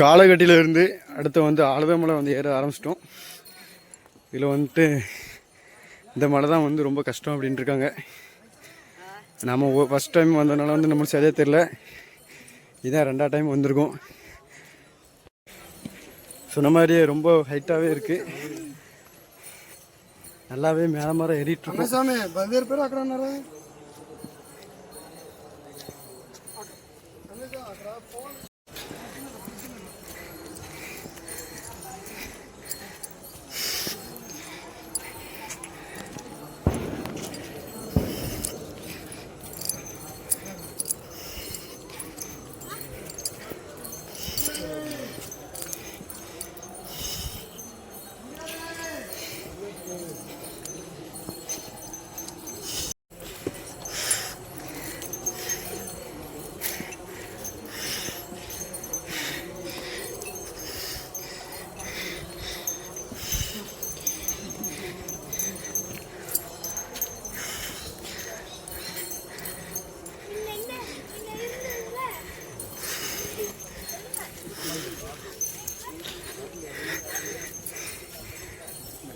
காலகட்டியிலேருந்து அடுத்து வந்து ஆலதமலை வந்து ஏற ஆரம்பிச்சிட்டோம். இதில் வந்துட்டு இந்த மலை தான் வந்து ரொம்ப கஷ்டம் அப்படின்ட்டு இருக்காங்க. நம்ம ஃபஸ்ட் டைம் வந்ததுனால வந்து நம்மளுக்கு சரியாக தெரில இதான் ரெண்டாவது டைம் வந்திருக்கோம். சொன்ன மாதிரியே ரொம்ப ஹைட்டாகவே இருக்குது நல்லாவே மேலே மரம் ஏறிட்டு இருக்கோம்.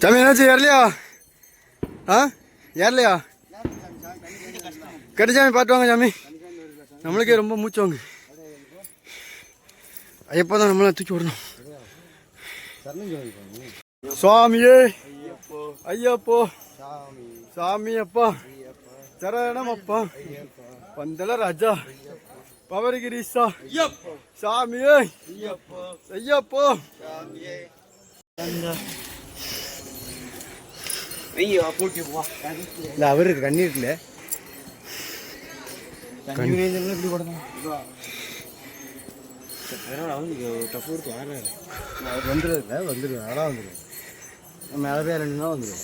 தம்பி என்னாச்சு ஏறலையா ஆ ஏறலையா கடிச்சாமி பார்த்து வாங்க சாமி நம்மளுக்கே ரொம்ப மூச்சு வாங்க எப்போ தான் நம்மளாம் தூக்கி விடணும் சுவாமியே ஐயப்போ சாமி அப்பா சரணமப்பா பந்தல ராஜா பவர்கிரீஷா சாமியே ஐயப்போ சாமியே இல்ல அவருக்கு கண்ணீர் இல்ல வந்துடுது வந்துடுது அதான் வந்துடுது மேலே போய் ரெண்டு வந்துடுது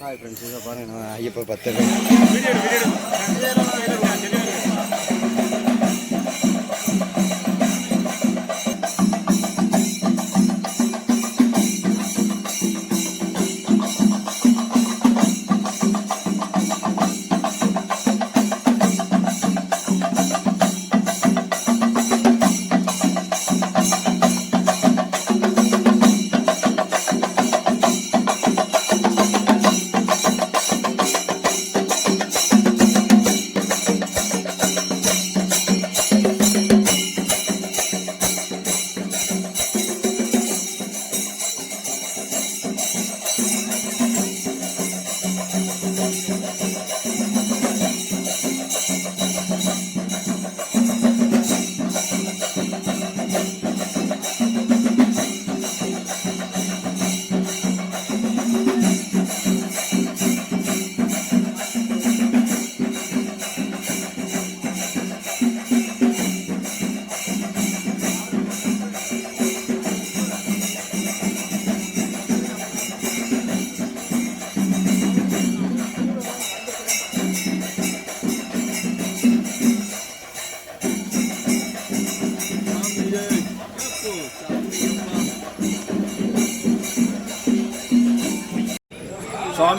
ஹாய் ஃப்ரெண்ட்ஸ் இதை பாருங்க ஐயப்பா பத்து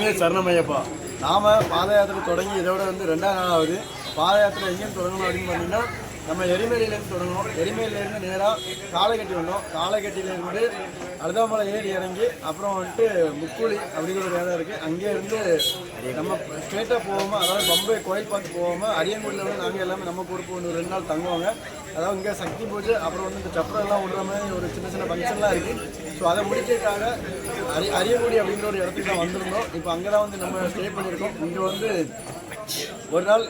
சுவாமியே சரணமையப்பா. நாம பாத யாத்திரை தொடங்கி இதோட வந்து ரெண்டாம் நாள் ஆகுது பாத யாத்திரை எங்கேயும் தொடங்கணும் அப்படின்னு பார்த்தீங்கன்னா நம்ம எரிமலையிலேருந்து தொடங்கணும். எரிமலையிலேருந்து நேராக காலைக்கட்டி வந்தோம். காலைக்கட்டியிலேருந்து அழுதாமலை ஏறி இறங்கி அப்புறம் வந்துட்டு முக்குழி அப்படிங்கிற ஒரு இடம் இருக்குது அங்கே இருந்து நம்ம ஸ்ட்ரெயிட்டாக போகாமல் அதாவது பம்பை கோயில் பார்த்து போகாமல் அரியங்குடியில் வந்து நாங்கள் எல்லாமே நம்ம பொறுப்பு ஒன்று ரெண்டு நாள் தங்குவாங்க. அதாவது இங்கே சக்தி பூஜை அப்புறம் வந்து இந்த சப்பரெல்லாம் விடுற மாதிரி ஒரு சின்ன சின்ன ஃபங்க்ஷன்லாம் இருக்குது ஸோ அதை முடிக்கிறதுக்காக அரி அரியங்குடி அப்படிங்கிற ஒரு இடத்துக்கு தான் வந்திருந்தோம். இப்போ அங்கே தான் வந்து நம்ம ஸ்டே பண்ணியிருக்கோம். இங்கே வந்து ஒரு நாள்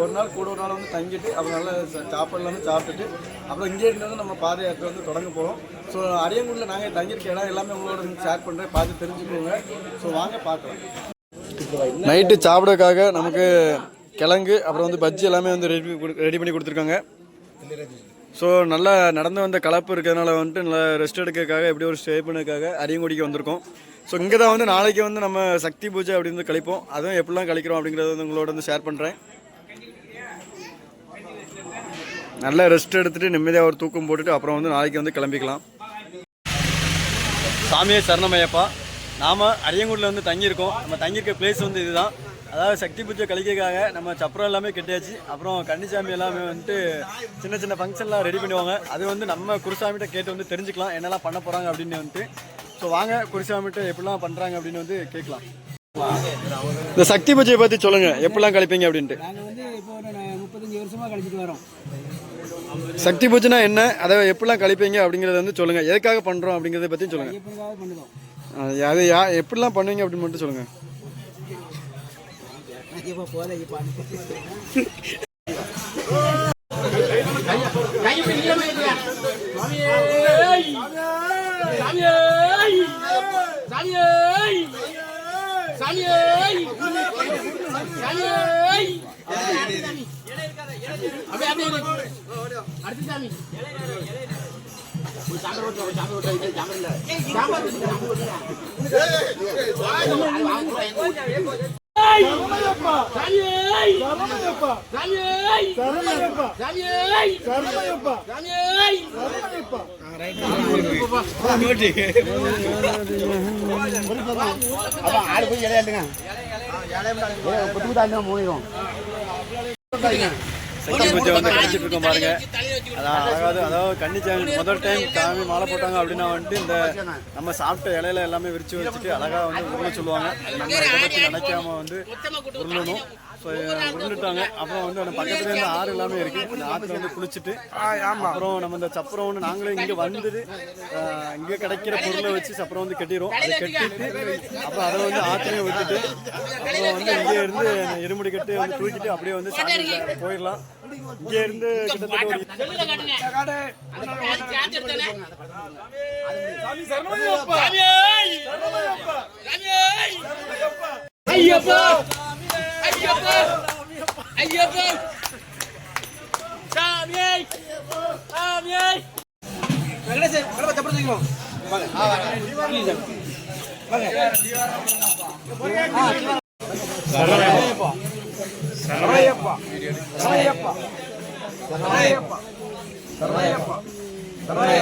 ஒரு நாள் கூட ஒரு நாள் வந்து தங்கிட்டு அப்புறம் நல்லா சாப்பாடுலாம் சாப்பாடு சாப்பிட்டுட்டு அப்புறம் இங்கே இருந்து நம்ம பாத யாத்திரை வந்து தொடங்க போகிறோம் ஸோ அரியங்குடியில் நாங்கள் தங்கியிருக்க இடம் எல்லாமே உங்களோட ஷேர் பண்ணுறேன் பார்த்து தெரிஞ்சுக்கோங்க. ஸோ வாங்க பார்க்கலாம். நைட்டு சாப்பிடக்காக நமக்கு கிழங்கு அப்புறம் வந்து பஜ்ஜி எல்லாமே வந்து ரெடி ரெடி பண்ணி கொடுத்துருக்காங்க. ஸோ நல்லா நடந்து வந்த கலப்பு இருக்கிறதுனால வந்துட்டு நல்லா ரெஸ்ட் எடுக்கிறதுக்காக எப்படி ஒரு ஸ்டே பண்ணதுக்காக அரியங்குடிக்கு வந்திருக்கோம். ஸோ இங்கே தான் வந்து நாளைக்கு வந்து நம்ம சக்தி பூஜை அப்படின்னு வந்து கழிப்போம். அதுவும் எப்படிலாம் கழிக்கிறோம் அப்படிங்கிறத வந்து உங்களோட வந்து ஷேர் பண்ணுறேன் நல்லா ரெஸ்ட் எடுத்துகிட்டு நிம்மதியாக ஒரு தூக்கம் போட்டுட்டு அப்புறம் வந்து நாளைக்கு வந்து கிளம்பிக்கலாம். சாமியே சரணமையப்பா. நாம் அரியங்குடியில் வந்து தங்கியிருக்கோம். நம்ம தங்கியிருக்க பிளேஸ் வந்து இதுதான். அதாவது சக்தி பூஜை கழிக்கிறதுக்காக நம்ம சப்பரம் எல்லாமே கெட்டியாச்சு. அப்புறம் கன்னிசாமி எல்லாமே வந்துட்டு சின்ன சின்ன ஃபங்க்ஷன்லாம் ரெடி பண்ணுவாங்க அது வந்து நம்ம குருசாமிகிட்ட கேட்டு வந்து தெரிஞ்சுக்கலாம். என்னெல்லாம் பண்ண போகிறாங்க அப்படின்னு வந்துட்டு. ஸோ வாங்க குருசாமிகிட்ட எப்படிலாம் பண்ணுறாங்க அப்படின்னு வந்து கேட்கலாம் இந்த சக்தி பூஜையை பற்றி சொல்லுங்கள் எப்படிலாம் கழிப்பீங்க அப்படின்ட்டு நாங்கள் வந்து இப்போ முப்பத்தஞ்சு வருஷமாக கழிச்சிட்டு வரோம் சக்தி பூஜைனா என்ன அதை எப்படிலாம் கழிப்பீங்க அப்படிங்கிறத வந்து சொல்லுங்கள் எதுக்காக பண்ணுறோம் அப்படிங்கிறத பற்றி சொல்லுங்கள் அது யா எப்படிலாம் பண்ணுவீங்க அப்படின்னு மட்டும் சொல்லுங்கள் சனியை சனியை சனியை அடுத்து சாமி. ஜாமர் ஜாமர் ஐயப்பா போல ஐயப்பா சக்தி பூஜை வந்து கழிச்சிட்டு இருக்கோம் பாருங்க. அதான் அதாவது அதாவது கன்னிச்சாமி முதல் டைம் சாமி மாலை போட்டாங்க அப்படின்னா வந்துட்டு இந்த நம்ம சாப்பிட்ட இலையில எல்லாமே விரிச்சு வச்சுட்டு அழகா வந்து உருள சொல்லுவாங்க. நம்ம நினைக்காம வந்து உருளணும் ஸோ அப்புறம் வந்து அந்த பக்கத்துல இருந்து ஆறு எல்லாமே இருக்கு. அந்த ஆற்றுல வந்து குளிச்சுட்டு அப்புறம் நம்ம இந்த சப்பரம் வந்து நாங்களே இங்கே வந்துட்டு இங்கே கிடைக்கிற பொருளை வச்சு சப்பரம் வந்து கட்டிடுவோம் அதை கட்டிட்டு அப்புறம் அதை வந்து ஆற்றுலையும் விட்டுட்டு அப்புறம் வந்து இங்கே இருந்து இருமுடி கட்டு வந்து தூக்கிட்டு அப்படியே வந்து சாமி போயிடலாம். இங்கே இருந்து கிட்டத்தட்ட ஒரு ஐயப்பா! ஐயப்பன் சாமியே சாமியே வெங்கடேஷ் கடவுள்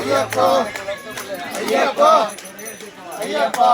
ஐயப்பா ஐயப்பா